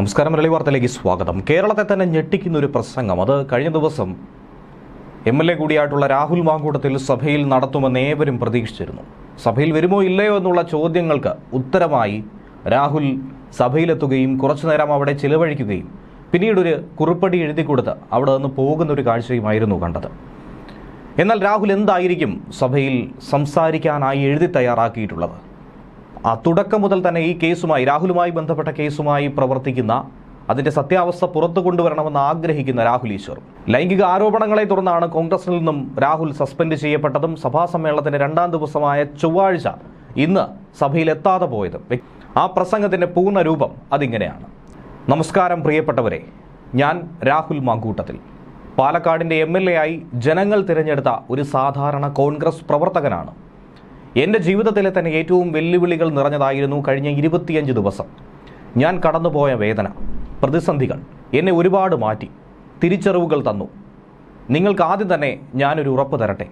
നമസ്കാരം മലയാളി വാർത്തയിലേക്ക് സ്വാഗതം. കേരളത്തെ തന്നെ ഞെട്ടിക്കുന്ന ഒരു പ്രസംഗം. അത് കഴിഞ്ഞ ദിവസം എം എൽ എ കൂടിയായിട്ടുള്ള രാഹുൽ മാങ്കൂട്ടത്തിൽ സഭയിൽ നടത്തുമെന്ന് ഏവരും പ്രതീക്ഷിച്ചിരുന്നു. സഭയിൽ വരുമോ ഇല്ലയോ എന്നുള്ള ചോദ്യങ്ങൾക്ക് ഉത്തരമായി രാഹുൽ സഭയിലെത്തുകയും കുറച്ചുനേരം അവിടെ ചിലവഴിക്കുകയും പിന്നീടൊരു കുറിപ്പടി എഴുതി കൊടുത്ത് അവിടെ നിന്ന് പോകുന്ന ഒരു കാഴ്ചയുമായിരുന്നു കണ്ടത്. എന്നാൽ രാഹുൽ എന്തായിരിക്കും സഭയിൽ സംസാരിക്കാനായി എഴുതി തയ്യാറാക്കിയിട്ടുള്ളത്? തുടക്കം മുതൽ തന്നെ ഈ കേസുമായി രാഹുലുമായി ബന്ധപ്പെട്ട കേസുമായി പ്രവർത്തിക്കുന്ന അതിന്റെ സത്യാവസ്ഥ പുറത്തു കൊണ്ടുവരണമെന്ന് ആഗ്രഹിക്കുന്ന രാഹുൽ ഈശ്വർ. ലൈംഗിക ആരോപണങ്ങളെ തുടർന്നാണ് കോൺഗ്രസിൽ നിന്നും രാഹുൽ സസ്പെൻഡ് ചെയ്യപ്പെട്ടതും സഭാ സമ്മേളനത്തിന്റെ രണ്ടാം ദിവസമായ ചൊവ്വാഴ്ച ഇന്ന് സഭയിലെത്താതെ പോയതും. ആ പ്രസംഗത്തിന്റെ പൂർണരൂപം അതിങ്ങനെയാണ്. നമസ്കാരം പ്രിയപ്പെട്ടവരെ ഞാൻ രാഹുൽ മാങ്കൂട്ടത്തിൽ. പാലക്കാടിന്റെ എം ആയി ജനങ്ങൾ തിരഞ്ഞെടുത്ത ഒരു സാധാരണ കോൺഗ്രസ് പ്രവർത്തകനാണ് എന്റെ ജീവിതത്തിലെ തന്നെ ഏറ്റവും വെല്ലുവിളികൾ നിറഞ്ഞതായിരുന്നു കഴിഞ്ഞ ഇരുപത്തിയഞ്ച് ദിവസം. ഞാൻ കടന്നുപോയ വേദന പ്രതിസന്ധികൾ എന്നെ ഒരുപാട് മാറ്റി തിരിച്ചറിവുകൾ തന്നു. നിങ്ങൾക്ക് ആദ്യം തന്നെ ഞാനൊരു ഉറപ്പ് തരട്ടെ.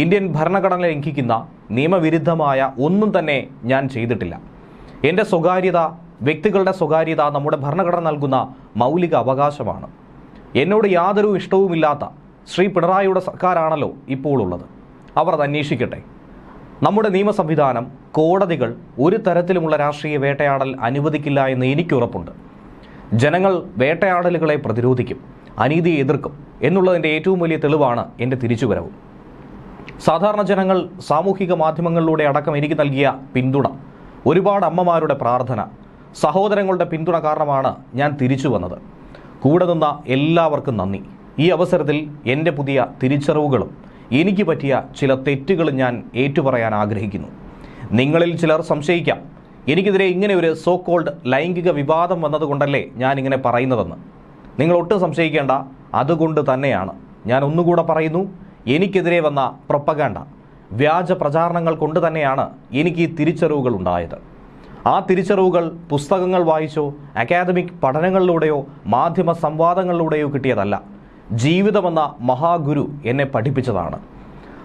ഇന്ത്യൻ ഭരണഘടന ലംഘിക്കുന്ന നിയമവിരുദ്ധമായ ഒന്നും തന്നെ ഞാൻ ചെയ്തിട്ടില്ല. എന്റെ സ്വകാര്യത വ്യക്തികളുടെ സ്വകാര്യത നമ്മുടെ ഭരണഘടന നൽകുന്ന മൗലിക അവകാശമാണ്. എന്നോട് യാതൊരു ഇഷ്ടവുമില്ലാത്ത ശ്രീ പിണറായിയുടെ സർക്കാരാണല്ലോ ഇപ്പോൾ ഉള്ളത്. അവർ അത് അന്വേഷിക്കട്ടെ. നമ്മുടെ നിയമ സംവിധാനം കോടതികൾ ഒരു തരത്തിലുമുള്ള രാഷ്ട്രീയ വേട്ടയാടൽ അനുവദിക്കില്ല എന്ന് എനിക്ക് ഉറപ്പുണ്ട്. ജനങ്ങൾ വേട്ടയാടലുകളെ പ്രതിരോധിക്കും അനീതിയെ എതിർക്കും എന്നുള്ളതിന്റെ ഏറ്റവും വലിയ തെളിവാണ് എന്റെ തിരിച്ചുവരവ്. സാധാരണ ജനങ്ങൾ സാമൂഹിക മാധ്യമങ്ങളിലൂടെ അടക്കം എനിക്ക് നൽകിയ പിന്തുണ ഒരുപാട് അമ്മമാരുടെ പ്രാർത്ഥന സഹോദരങ്ങളുടെ പിന്തുണ കാരണമാണ് ഞാൻ തിരിച്ചു വന്നത്. കൂടെ നിന്ന എല്ലാവർക്കും നന്ദി. ഈ അവസരത്തിൽ എന്റെ പുതിയ തിരിച്ചറിവുകളും എനിക്ക് പറ്റിയ ചില തെറ്റുകൾ ഞാൻ ഏറ്റുപറയാൻ ആഗ്രഹിക്കുന്നു. നിങ്ങളിൽ ചിലർ സംശയിക്കാം. എനിക്കെതിരെ ഇങ്ങനെ ഒരു സോ കോൾഡ് ലൈംഗിക വിവാദം വന്നതുകൊണ്ടല്ലേ ഞാൻ ഇങ്ങനെ പറയുന്നതെന്ന്. നിങ്ങൾ ഒട്ടും സംശയിക്കേണ്ട അതുകൊണ്ട് തന്നെയാണ്. ഞാൻ ഒന്നുകൂടെ പറയുന്നു എനിക്കെതിരെ വന്ന പ്രൊപ്പഗാണ്ട വ്യാജ പ്രചാരണങ്ങൾ കൊണ്ട് തന്നെയാണ് എനിക്ക് ഈ തിരിച്ചറിവുകൾ ഉണ്ടായത്. ആ തിരിച്ചറിവുകൾ പുസ്തകങ്ങൾ വായിച്ചോ അക്കാദമിക് പഠനങ്ങളിലൂടെയോ മാധ്യമ സംവാദങ്ങളിലൂടെയോ കിട്ടിയതല്ല. ജീവിതമെന്ന മഹാഗുരു എന്നെ പഠിപ്പിച്ചതാണ്.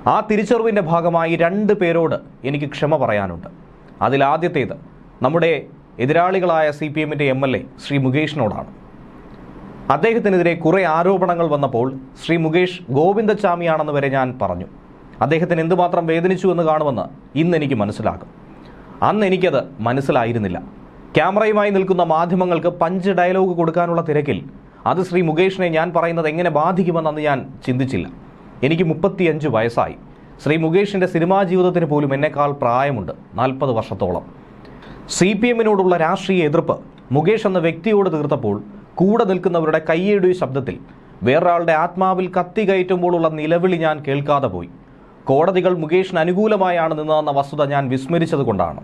ആ തിരിച്ചറിവിന്റെ ഭാഗമായി രണ്ട് പേരോട് എനിക്ക് ക്ഷമ പറയാനുണ്ട്. അതിലാദ്യത്തേത് നമ്മുടെ എതിരാളികളായ സി പി എമ്മിന്റെ എം എൽ എ ശ്രീ മുകേഷിനോടാണ്. അദ്ദേഹത്തിനെതിരെ കുറേ ആരോപണങ്ങൾ വന്നപ്പോൾ ശ്രീ മുകേഷ് ഗോവിന്ദച്ചാമിയാണെന്ന് വരെ ഞാൻ പറഞ്ഞു. അദ്ദേഹത്തിന് എന്തുമാത്രം വേദനിച്ചു എന്ന് കാണുമെന്ന് ഇന്ന് എനിക്ക് മനസ്സിലാകും. അന്ന് എനിക്കത് മനസ്സിലായിരുന്നില്ല. ക്യാമറയുമായി നിൽക്കുന്ന മാധ്യമങ്ങൾക്ക് പഞ്ച് ഡയലോഗ് കൊടുക്കാനുള്ള തിരക്കിൽ അത് ശ്രീ മുകേഷിനെ ഞാൻ പറയുന്നത് എങ്ങനെ ബാധിക്കുമെന്നന്ന് ഞാൻ ചിന്തിച്ചില്ല. എനിക്ക് മുപ്പത്തിയഞ്ച് വയസ്സായി. ശ്രീ മുകേഷിന്റെ സിനിമാ ജീവിതത്തിന് പോലും എന്നെക്കാൾ പ്രായമുണ്ട്. നാൽപ്പത് വർഷത്തോളം. സി പി എമ്മിനോടുള്ള രാഷ്ട്രീയ എതിർപ്പ് മുകേഷ് എന്ന വ്യക്തിയോട് തീർത്തപ്പോൾ കൂടെ നിൽക്കുന്നവരുടെ കയ്യയുടെ ശബ്ദത്തിൽ വേറൊരാളുടെ ആത്മാവിൽ കത്തി കയറ്റുമ്പോഴുള്ള നിലവിളി ഞാൻ കേൾക്കാതെ പോയി. കോടതികൾ മുകേഷിന് അനുകൂലമായാണ് നിന്നതെന്ന വസ്തുത ഞാൻ വിസ്മരിച്ചതുകൊണ്ടാണ്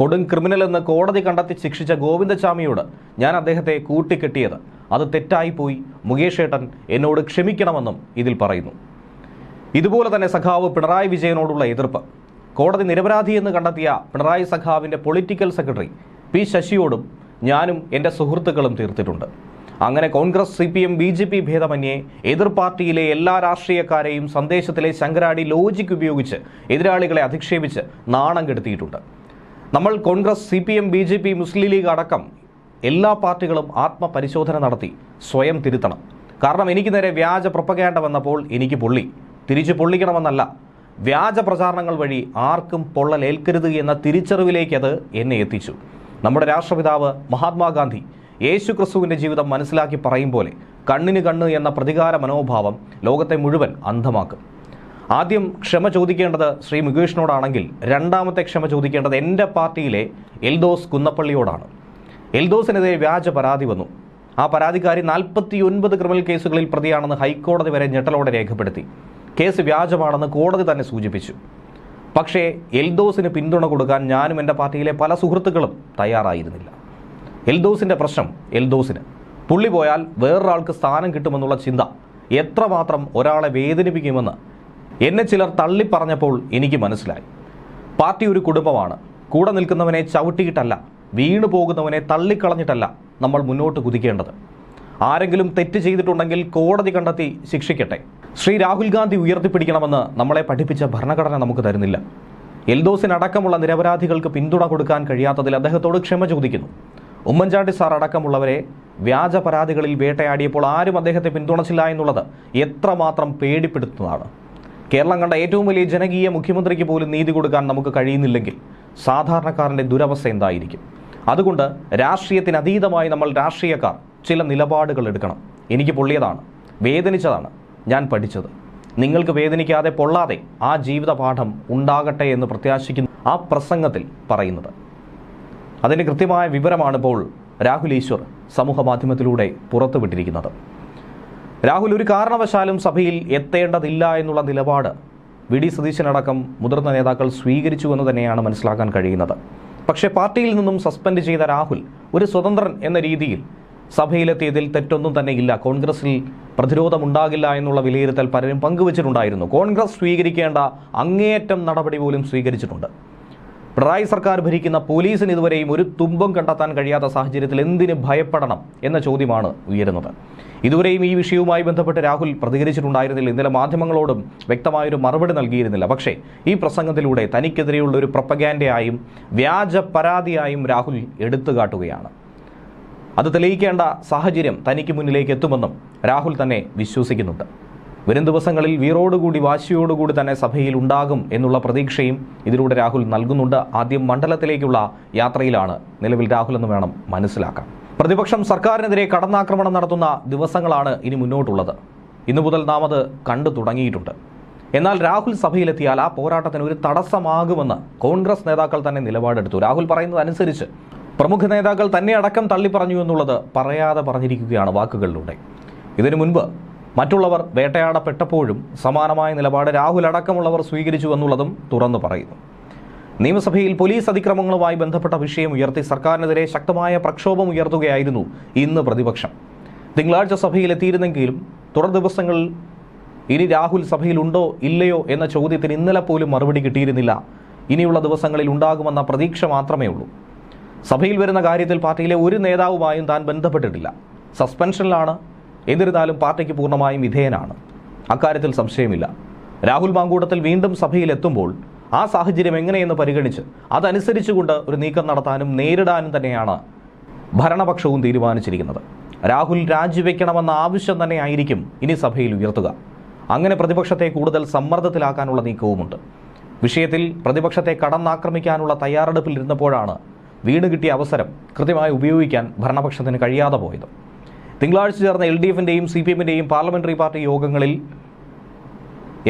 കൊടും ക്രിമിനൽ എന്ന് കോടതി കണ്ടെത്തി ശിക്ഷിച്ച ഗോവിന്ദചാമിയോട് ഞാൻ അദ്ദേഹത്തെ കൂട്ടിക്കെട്ടിയത്. അത് തെറ്റായിപ്പോയി. മുകേഷ് ഏട്ടൻ എന്നോട് ക്ഷമിക്കണമെന്നും ഇതിൽ പറയുന്നു. ഇതുപോലെ തന്നെ സഖാവ് പിണറായി വിജയനോടുള്ള എതിർപ്പ്. കോടതി നിരപരാധി എന്ന് കണ്ടെത്തിയ പിണറായി സഖാവിന്റെ പൊളിറ്റിക്കൽ സെക്രട്ടറി പി ശശിയോടും ഞാനും എന്റെ സുഹൃത്തുക്കളും തീർത്തിട്ടുണ്ട്. അങ്ങനെ Congress C P M B J P ഭേദമന്യേ എതിർ പാർട്ടിയിലെ എല്ലാ രാഷ്ട്രീയക്കാരെയും സന്ദേശത്തിലെ ശങ്കരാടി ലോജിക് ഉപയോഗിച്ച് എതിരാളികളെ അധിക്ഷേപിച്ച് നാണം കെടുത്തിയിട്ടുണ്ട്. നമ്മൾ Congress C P M B J P Muslim League അടക്കം എല്ലാ പാർട്ടികളും ആത്മപരിശോധന നടത്തി സ്വയം തിരുത്തണം. കാരണം എനിക്ക് നേരെ വ്യാജ പ്രൊപ്പഗാൻഡ വന്നപ്പോൾ എനിക്ക് പൊള്ളി. തിരിച്ചു പൊള്ളിക്കണമെന്നല്ല. വ്യാജ പ്രചാരണങ്ങൾ വഴി ആർക്കും പൊള്ളലേൽക്കരുത് എന്ന തിരിച്ചറിവിലേക്ക് അത് എന്നെ എത്തിച്ചു. നമ്മുടെ രാഷ്ട്രപിതാവ് മഹാത്മാഗാന്ധി യേശു ക്രിസ്തുവിന്റെ ജീവിതം മനസ്സിലാക്കി പറയും പോലെ കണ്ണിന് കണ്ണ് എന്ന പ്രതികാര മനോഭാവം ലോകത്തെ മുഴുവൻ അന്ധമാക്കും. ആദ്യം ക്ഷമ ചോദിക്കേണ്ടത് ശ്രീ മുകേഷിനോടാണെങ്കിൽ രണ്ടാമത്തെ ക്ഷമ ചോദിക്കേണ്ടത് എന്റെ പാർട്ടിയിലെ എൽദോസ് കുന്നപ്പള്ളിയോടാണ്. എൽദോസിനെതിരെ വ്യാജ പരാതി വന്നു. ആ പരാതിക്കാരി നാൽപ്പത്തി ഒൻപത് ക്രിമിനൽ കേസുകളിൽ പ്രതിയാണെന്ന് ഹൈക്കോടതി വരെ ഞെട്ടലോടെ രേഖപ്പെടുത്തി. കേസ് വ്യാജമാണെന്ന് കോടതി തന്നെ സൂചിപ്പിച്ചു. പക്ഷേ എൽദോസിന് പിന്തുണ കൊടുക്കാൻ ഞാനും എന്റെ പാർട്ടിയിലെ പല സുഹൃത്തുക്കളും തയ്യാറായിരുന്നില്ല. എൽദോസിന്റെ പ്രശ്നം എൽദോസിന്. പുള്ളി പോയാൽ വേറൊരാൾക്ക് സ്ഥാനം കിട്ടുമെന്നുള്ള ചിന്ത എത്രമാത്രം ഒരാളെ വേദനിപ്പിക്കുമെന്ന് എന്നെ ചിലർ തള്ളിപ്പറഞ്ഞപ്പോൾ എനിക്ക് മനസ്സിലായി. പാർട്ടി ഒരു കുടുംബമാണ്. കൂടെ നിൽക്കുന്നവനെ ചവിട്ടിയിട്ടല്ല വീണു പോകുന്നവനെ തള്ളിക്കളഞ്ഞിട്ടല്ല നമ്മൾ മുന്നോട്ട് കുതിക്കേണ്ടത്. ആരെങ്കിലും തെറ്റ് ചെയ്തിട്ടുണ്ടെങ്കിൽ കോടതി കണ്ടെത്തി ശിക്ഷിക്കട്ടെ. ശ്രീ രാഹുൽ ഗാന്ധി ഉയർത്തിപ്പിടിക്കണമെന്ന് നമ്മളെ പഠിപ്പിച്ച ഭരണഘടന നമുക്ക് തരുന്നില്ല. എൽദോസിനടക്കമുള്ള നിരപരാധികൾക്ക് പിന്തുണ കൊടുക്കാൻ കഴിയാത്തതിൽ അദ്ദേഹത്തോട് ക്ഷമ ചോദിക്കുന്നു. ഉമ്മൻചാണ്ടി സാർ അടക്കമുള്ളവരെ വ്യാജ പരാതികളിൽ വേട്ടയാടിയപ്പോൾ ആരും അദ്ദേഹത്തെ പിന്തുണച്ചില്ല എന്നുള്ളത് എത്രമാത്രം പേടിപ്പെടുത്തുന്നതാണ്. കേരളം കണ്ട ഏറ്റവും വലിയ ജനകീയ മുഖ്യമന്ത്രിക്ക് പോലും നീതി കൊടുക്കാൻ നമുക്ക് കഴിയുന്നില്ലെങ്കിൽ സാധാരണക്കാരന്റെ ദുരവസ്ഥ എന്തായിരിക്കും? അതുകൊണ്ട് രാഷ്ട്രീയത്തിന് അതീതമായി നമ്മൾ രാഷ്ട്രീയക്കാർ ചില നിലപാടുകൾ എടുക്കണം. എനിക്ക് പൊള്ളിയതാണ്. വേദനിച്ചതാണ്. ഞാൻ പഠിച്ചത്. നിങ്ങൾക്ക് വേദനിക്കാതെ പൊള്ളാതെ ആ ജീവിത പാഠം ഉണ്ടാകട്ടെ എന്ന് പ്രത്യാശിക്കുന്നു ആ പ്രസംഗത്തിൽ പറയുന്നത്. അതിന്റെ കൃത്യമായ വിവരമാണ് ഇപ്പോൾ രാഹുൽ ഈശ്വർ സമൂഹ മാധ്യമത്തിലൂടെ പുറത്തുവിട്ടിരിക്കുന്നത് രാഹുൽ ഒരു കാരണവശാലും സഭയിൽ എത്തേണ്ടതില്ല എന്നുള്ള നിലപാട് വി ഡി സതീശനടക്കം മുതിർന്ന നേതാക്കൾ സ്വീകരിച്ചു എന്ന് തന്നെയാണ് മനസ്സിലാക്കാൻ കഴിയുന്നത്. പക്ഷേ പാർട്ടിയിൽ നിന്നും സസ്പെൻഡ് ചെയ്ത രാഹുൽ ഒരു സ്വതന്ത്രൻ എന്ന രീതിയിൽ സഭയിലെത്തിയതിൽ തെറ്റൊന്നും തന്നെ ഇല്ല കോൺഗ്രസിൽ പ്രതിരോധമുണ്ടാകില്ല എന്നുള്ള വിലയിരുത്തൽ പലരും പങ്കുവച്ചിട്ടുണ്ടായിരുന്നു. കോൺഗ്രസ് സ്വീകരിക്കേണ്ട അങ്ങേയറ്റം നടപടി പോലും സ്വീകരിച്ചിട്ടുണ്ട്. പിണറായി സർക്കാർ ഭരിക്കുന്ന പോലീസിന് ഇതുവരെയും ഒരു തുമ്പം കണ്ടെത്താൻ കഴിയാത്ത സാഹചര്യത്തിൽ എന്തിന് ഭയപ്പെടണം എന്ന ചോദ്യമാണ് ഉയരുന്നത്. ഇതുവരെയും ഈ വിഷയവുമായി ബന്ധപ്പെട്ട് രാഹുൽ പ്രതികരിച്ചിട്ടുണ്ടായിരുന്നില്ല. ഇന്നലെ മാധ്യമങ്ങളോടും വ്യക്തമായൊരു മറുപടി നൽകിയിരുന്നില്ല. പക്ഷേ ഈ പ്രസംഗത്തിലൂടെ തനിക്കെതിരെയുള്ള ഒരു പ്രപ്പഗാൻഡയായും വ്യാജ പരാതിയായും രാഹുൽ എടുത്തുകാട്ടുകയാണ്. അത് തെളിയിക്കേണ്ട സാഹചര്യം തനിക്ക് മുന്നിലേക്ക് എത്തുമെന്നും രാഹുൽ തന്നെ വിശ്വസിക്കുന്നുണ്ട്. വരും ദിവസങ്ങളിൽ വീറോടുകൂടി വാശിയോടുകൂടി തന്നെ സഭയിൽ ഉണ്ടാകും എന്നുള്ള പ്രതീക്ഷയും ഇതിലൂടെ രാഹുൽ നൽകുന്നുണ്ട്. ആദ്യം മണ്ഡലത്തിലേക്കുള്ള യാത്രയിലാണ്. നിലവിൽ രാഹുൽ എന്ന് വേണം മനസ്സിലാക്കാം പ്രതിപക്ഷം സർക്കാരിനെതിരെ കടന്നാക്രമണം നടത്തുന്ന ദിവസങ്ങളാണ് ഇനി മുന്നോട്ടുള്ളത്. ഇന്നു മുതൽ നാം അത് കണ്ടു തുടങ്ങിയിട്ടുണ്ട്. എന്നാൽ രാഹുൽ സഭയിലെത്തിയാൽ ആ പോരാട്ടത്തിന് ഒരു തടസ്സമാകുമെന്ന് കോൺഗ്രസ് നേതാക്കൾ തന്നെ നിലപാടെടുത്തു. രാഹുൽ പറയുന്നതനുസരിച്ച് പ്രമുഖ നേതാക്കൾ തന്നെ അടക്കം തള്ളി പറഞ്ഞു എന്നുള്ളത് പറയാതെ പറഞ്ഞിരിക്കുകയാണ് വാക്കുകളിലൂടെ. ഇതിനു മുൻപ് മറ്റുള്ളവർ വേട്ടയാടപ്പെട്ടപ്പോഴും സമാനമായ നിലപാട് രാഹുൽ അടക്കമുള്ളവർ സ്വീകരിച്ചു എന്നുള്ളതും തുറന്നു പറയുന്നു. നിയമസഭയിൽ പോലീസ് അതിക്രമങ്ങളുമായി ബന്ധപ്പെട്ട വിഷയം ഉയർത്തി സർക്കാരിനെതിരെ ശക്തമായ പ്രക്ഷോഭം ഉയർത്തുകയായിരുന്നു ഇന്ന് പ്രതിപക്ഷം. തിങ്കളാഴ്ച സഭയിലെത്തിയിരുന്നെങ്കിലും തുടർ ദിവസങ്ങളിൽ ഇനി രാഹുൽ സഭയിലുണ്ടോ ഇല്ലയോ എന്ന ചോദ്യത്തിന് ഇന്നലെ പോലും മറുപടി കിട്ടിയിരുന്നില്ല. ഇനിയുള്ള ദിവസങ്ങളിൽ ഉണ്ടാകുമെന്ന പ്രതീക്ഷ മാത്രമേ ഉള്ളൂ. സഭയിൽ വരുന്ന കാര്യത്തിൽ പാർട്ടിയിലെ ഒരു നേതാവുമായും താൻ ബന്ധപ്പെട്ടിട്ടില്ല. സസ്പെൻഷനിലാണ് എന്നിരുന്നാലും പാർട്ടിക്ക് പൂർണമായും വിധേയനാണ്. അക്കാര്യത്തിൽ സംശയമില്ല. രാഹുൽ മാങ്കൂട്ടത്തിൽ വീണ്ടും സഭയിലെത്തുമ്പോൾ ആ സാഹചര്യം എങ്ങനെയെന്ന് പരിഗണിച്ച് അതനുസരിച്ചുകൊണ്ട് ഒരു നീക്കം നടത്താനും നേരിടാനും തന്നെയാണ് ഭരണപക്ഷവും തീരുമാനിച്ചിരിക്കുന്നത്. രാഹുൽ രാജിവെക്കണമെന്ന ആവശ്യം തന്നെ ആയിരിക്കും ഇനി സഭയിൽ ഉയർത്തുക. അങ്ങനെ പ്രതിപക്ഷത്തെ കൂടുതൽ സമ്മർദ്ദത്തിലാക്കാനുള്ള നീക്കവുമുണ്ട്. വിഷയത്തിൽ പ്രതിപക്ഷത്തെ കടന്നാക്രമിക്കാനുള്ള തയ്യാറെടുപ്പിൽ ഇരുന്നപ്പോഴാണ് വീണ് കിട്ടിയ അവസരം കൃത്യമായി ഉപയോഗിക്കാൻ ഭരണപക്ഷത്തിന് കഴിയാതെ പോയത്. തിങ്കളാഴ്ച ചേർന്ന എൽ ഡി എഫിന്റെയും സി പി എമ്മിന്റെയും പാർലമെന്ററി പാർട്ടി യോഗങ്ങളിൽ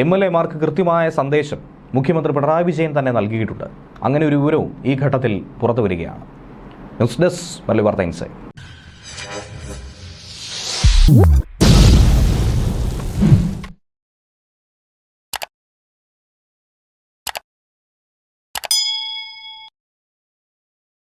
എം എൽ എമാർക്ക് കൃത്യമായ സന്ദേശം മുഖ്യമന്ത്രി പിണറായി വിജയൻ തന്നെ നൽകിയിട്ടുണ്ട്. അങ്ങനെ ഒരു വിവരവും ഈ ഘട്ടത്തിൽ പുറത്തു വരികയാണ്. ന്യൂസ് ഡെസ്ക് മല്ലി വാർത്ത ഇൻസൈറ്റ്